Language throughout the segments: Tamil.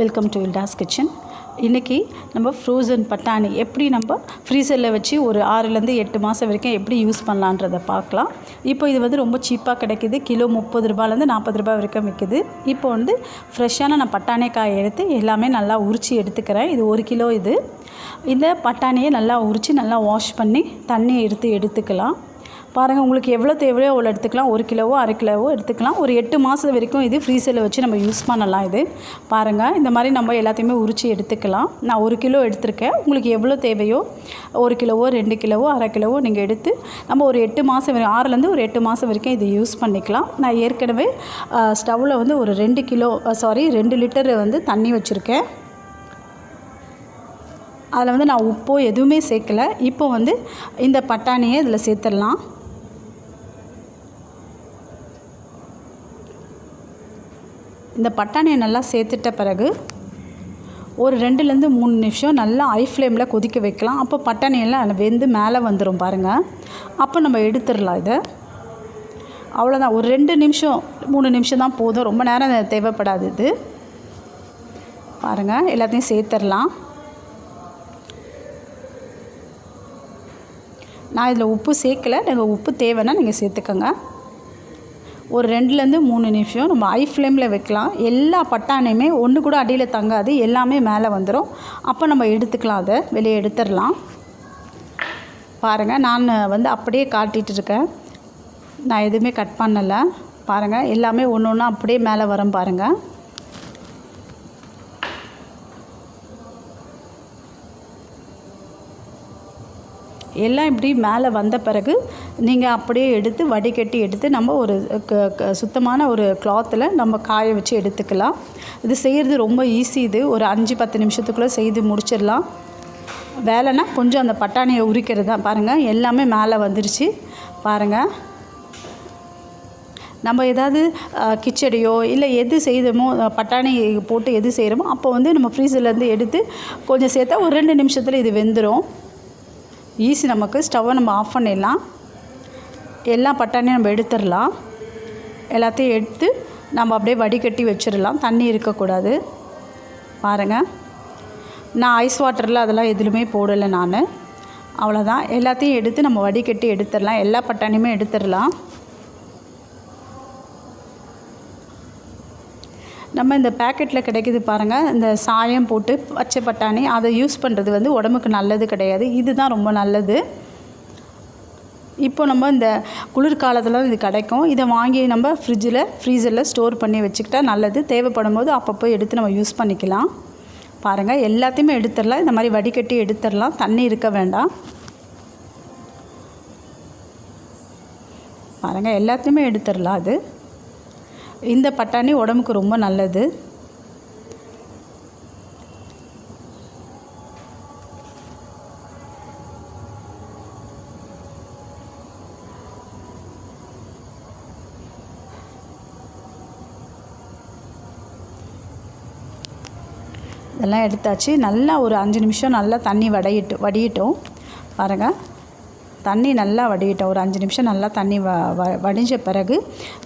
வெல்கம் டு வில்டாஸ் கிச்சன் இன்றைக்கி நம்ம ஃப்ரோசன் பட்டாணி எப்படி நம்ம ஃப்ரீசரில் வச்சு ஒரு ஆறுலேருந்து எட்டு மாதம் வரைக்கும் எப்படி யூஸ் பண்ணலான்றதை பார்க்கலாம். இப்போ இது வந்து ரொம்ப சீப்பாக கிடைக்கிது. கிலோ முப்பது ரூபாலேருந்து நாற்பது ரூபாய் வரைக்கும் விற்கிது இப்போ வந்து ஃப்ரெஷ்ஷான நான் பட்டாணி காயை எடுத்து எல்லாமே நல்லா உரித்து எடுத்துக்கிறேன். இது ஒரு கிலோ இது. இந்த பட்டாணியை நல்லா உரித்து நல்லா வாஷ் பண்ணி தண்ணியை எடுத்து எடுத்துக்கலாம். பாருங்கள் உங்களுக்கு எவ்வளோ தேவையோ அவ்வளோ எடுத்துக்கலாம். ஒரு கிலோவோ அரை கிலோவோ எடுத்துக்கலாம். ஒரு எட்டு மாதம் வரைக்கும் இது ஃப்ரீசரில் வச்சு நம்ம யூஸ் பண்ணலாம் இது. பாருங்கள் இந்த மாதிரி நம்ம எல்லாத்தையுமே உரித்து எடுத்துக்கலாம். நான் ஒரு கிலோ எடுத்திருக்கேன். உங்களுக்கு எவ்வளோ தேவையோ ஒரு கிலோவோ ரெண்டு கிலோவோ அரை கிலோவோ நீங்கள் எடுத்து நம்ம ஒரு எட்டு மாதம் வரை ஆறுலேருந்து ஒரு எட்டு மாதம் வரைக்கும் இதை யூஸ் பண்ணிக்கலாம். நான் ஏற்கனவே ஸ்டவ்வில் வந்து ஒரு ரெண்டு கிலோ சாரி ரெண்டு லிட்டர் வந்து தண்ணி வச்சுருக்கேன். அதில் வந்து நான் உப்போ எதுவுமே சேர்க்கல. இப்போ வந்து இந்த பட்டாணியை இதில் சேர்த்துடலாம். இந்த பட்டாணியை நல்லா சேர்த்துட்ட பிறகு ஒரு ரெண்டுலேருந்து மூணு நிமிஷம் நல்லா ஐ ஃப்ளேமில் கொதிக்க வைக்கலாம். அப்போ பட்டாணியெல்லாம் அதில் வெந்து மேலே வந்துடும் பாருங்கள் அப்போ நம்ம எடுத்துடலாம் இதை. அவ்வளோதான் ஒரு ரெண்டு நிமிஷம் மூணு நிமிஷம் தான் போதும். ரொம்ப நேரம் தேவைப்படாது இது. பாருங்கள் எல்லாத்தையும் சேர்த்துடலாம். நான் இதில் உப்பு சேர்க்கல. நீங்கள் உப்பு தேவைன்னா நீங்கள் சேர்த்துக்கோங்க. ஒரு ரெண்டுலேருந்து மூணு நிமிஷம் நம்ம ஐ ஃப்ளேமில் வைக்கலாம். எல்லா பட்டாணியுமே ஒன்று கூட அடியில் தங்காது. எல்லாமே மேலே வந்துடும் அப்போ நம்ம எடுத்துக்கலாம் அதை. வெளியே எடுத்துடலாம். பாருங்கள் நான் வந்து அப்படியே காட்டிகிட்டு இருக்கேன். நான் எதுவுமே கட் பண்ணலை. பாருங்கள் எல்லாமே ஒன்று ஒன்றா அப்படியே மேலே வரும் பாருங்கள் எல்லாம் இப்படி மேலே வந்த பிறகு நீங்கள் அப்படியே எடுத்து வடிகட்டி எடுத்து நம்ம ஒரு க க சுத்தமான ஒரு கிளாத்தில் நம்ம காய வச்சு எடுத்துக்கலாம். இது செய்கிறது ரொம்ப ஈஸி இது. ஒரு அஞ்சு பத்து நிமிஷத்துக்குள்ளே செய்து முடிச்சிடலாம். வேலைன்னா கொஞ்சம் அந்த பட்டாணியை உரிக்கிறது தான். பாருங்கள் எல்லாமே மேலே வந்துருச்சு. பாருங்கள் நம்ம ஏதாவது கிச்சடியோ இல்லை எது செய்தோமோ பட்டாணி போட்டு எது செய்கிறோமோ அப்போ வந்து நம்ம ஃப்ரீசர்லேருந்து எடுத்து கொஞ்சம் சேர்த்தா ஒரு ரெண்டு நிமிஷத்தில் இது வெந்துடும் ஈஸி நமக்கு. ஸ்டவ்வை நம்ம ஆஃப் பண்ணிடலாம். எல்லா பட்டாணியும் நம்ம எடுத்துடலாம். எல்லாத்தையும் எடுத்து நம்ம அப்படியே வடிகட்டி வச்சிடலாம். தண்ணி இருக்கக்கூடாது. பாருங்கள் நான் ஐஸ் வாட்டரில் அதெல்லாம் எதுலையுமே போடலை நான். அவ்வளோதான். எல்லாத்தையும் எடுத்து நம்ம வடிகட்டி எடுத்துடலாம். எல்லா பட்டாணியுமே எடுத்துடலாம். நம்ம இந்த பேக்கெட்டில் கிடைக்கிது பாருங்கள் இந்த சாயம் போட்டு பச்சை பட்டாணி அதை யூஸ் பண்ணுறது வந்து உடம்புக்கு நல்லது கிடையாது. இதுதான் ரொம்ப நல்லது. இப்போ நம்ம இந்த குளிர்காலத்தில் இது கிடைக்கும். இதை வாங்கி நம்ம ஃப்ரிட்ஜில் ஃப்ரீசரில் ஸ்டோர் பண்ணி வச்சுக்கிட்டா நல்லது. தேவைப்படும் போது அப்பப்போ எடுத்து நம்ம யூஸ் பண்ணிக்கலாம். பாருங்கள் எல்லாத்தையுமே எடுத்துடலாம். இந்த மாதிரி வடிகட்டி எடுத்துடலாம். தண்ணி இருக்க வேண்டாம். பாருங்கள் எல்லாத்தையுமே எடுத்துடலாம் அது. இந்த பட்டாணி உடம்புக்கு ரொம்ப நல்லது. இதெல்லாம் எடுத்தாச்சு. நல்லா ஒரு அஞ்சு நிமிஷம் நல்லா தண்ணி வடையிட்டு வடியிட்டோம். பாருங்கள் தண்ணி நல்லா வடிவிட்டோம் ஒரு அஞ்சு நிமிஷம் நல்லா தண்ணி வ வ வடிஞ்ச பிறகு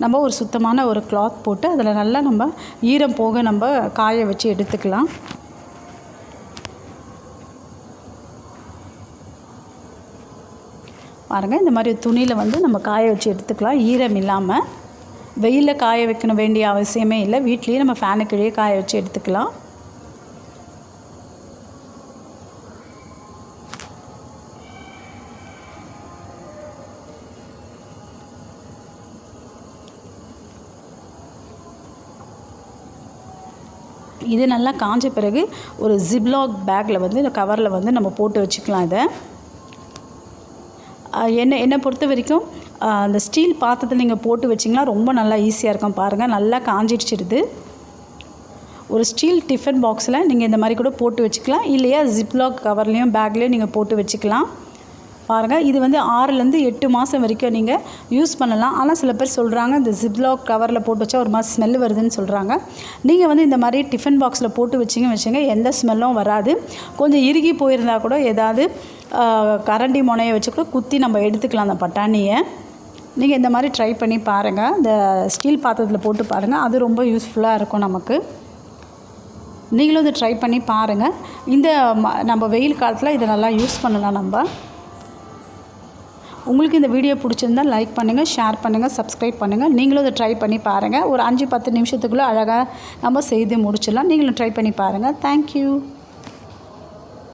நம்ம ஒரு சுத்தமான ஒரு கிளாத் போட்டு அதில் நல்லா நம்ம ஈரம் போக நம்ம காய வச்சு எடுத்துக்கலாம். பாருங்கள் இந்த மாதிரி துணியில் வந்து நம்ம காய வச்சு எடுத்துக்கலாம். ஈரம் இல்லாமல் வெயிலில் காய வைக்கணும் வேண்டிய அவசியமே இல்லை. வீட்லேயே நம்ம ஃபேனுக்கு காய வச்சு எடுத்துக்கலாம். இது நல்லா காஞ்ச பிறகு ஒரு ஜிப்லாக் பேக்கில் வந்து இந்த கவரில் வந்து நம்ம போட்டு வச்சுக்கலாம் இதை. என்னை என்னை பொறுத்த வரைக்கும் அந்த ஸ்டீல் பாத்திரத்தில் நீங்கள் போட்டு வச்சிங்கன்னா ரொம்ப நல்லா ஈஸியாக இருக்கும். பாருங்கள் நல்லா காஞ்சிடுச்சிடுது ஒரு ஸ்டீல் டிஃபன் பாக்ஸில் நீங்கள் இந்த மாதிரி கூட போட்டு வச்சுக்கலாம். இல்லையா ஜிப்லாக் கவர்லேயும் பேக்லேயும் நீங்கள் போட்டு வச்சுக்கலாம். பாருங்கள் இது வந்து ஆறுலேருந்து எட்டு மாதம் வரைக்கும் நீங்கள் யூஸ் பண்ணலாம். ஆனால் சில பேர் சொல்கிறாங்க இந்த ஜிப்லாக் கவரில் போட்டு வச்சா ஒரு மாதிரி ஸ்மெல் வருதுன்னு சொல்கிறாங்க நீங்கள் வந்து இந்த மாதிரி டிஃபன் பாக்ஸில் போட்டு வச்சிங்க வச்சுங்க எந்த ஸ்மெல்லும் வராது. கொஞ்சம் இறுகி போயிருந்தால் கூட ஏதாவது கரண்டி முனையை வச்சு கூட குத்தி நம்ம எடுத்துக்கலாம் அந்த பட்டாணியை. நீங்கள் இந்த மாதிரி ட்ரை பண்ணி பாருங்கள் இந்த ஸ்டீல் பாத்திரத்தில் போட்டு பாருங்கள் அது ரொம்ப யூஸ்ஃபுல்லாக இருக்கும் நமக்கு. நீங்களும் இதை ட்ரை பண்ணி பாருங்கள் இந்த ம- நம்ம வெயில் காலத்தில் இதை நல்லா யூஸ் பண்ணலாம் நம்ம. உங்களுக்கு இந்த வீடியோ பிடிச்சிருந்தா லைக் பண்ணுங்கள் ஷேர் பண்ணுங்கள் சப்ஸ்கிரைப் பண்ணுங்கள் நீங்களும் இதை ட்ரை பண்ணி பாருங்கள் ஒரு அஞ்சு பத்து நிமிஷத்துக்குள்ளே அழகாக நம்ம செய்து முடிச்சிடலாம். நீங்களும் ட்ரை பண்ணி பாருங்கள் தேங்க்யூ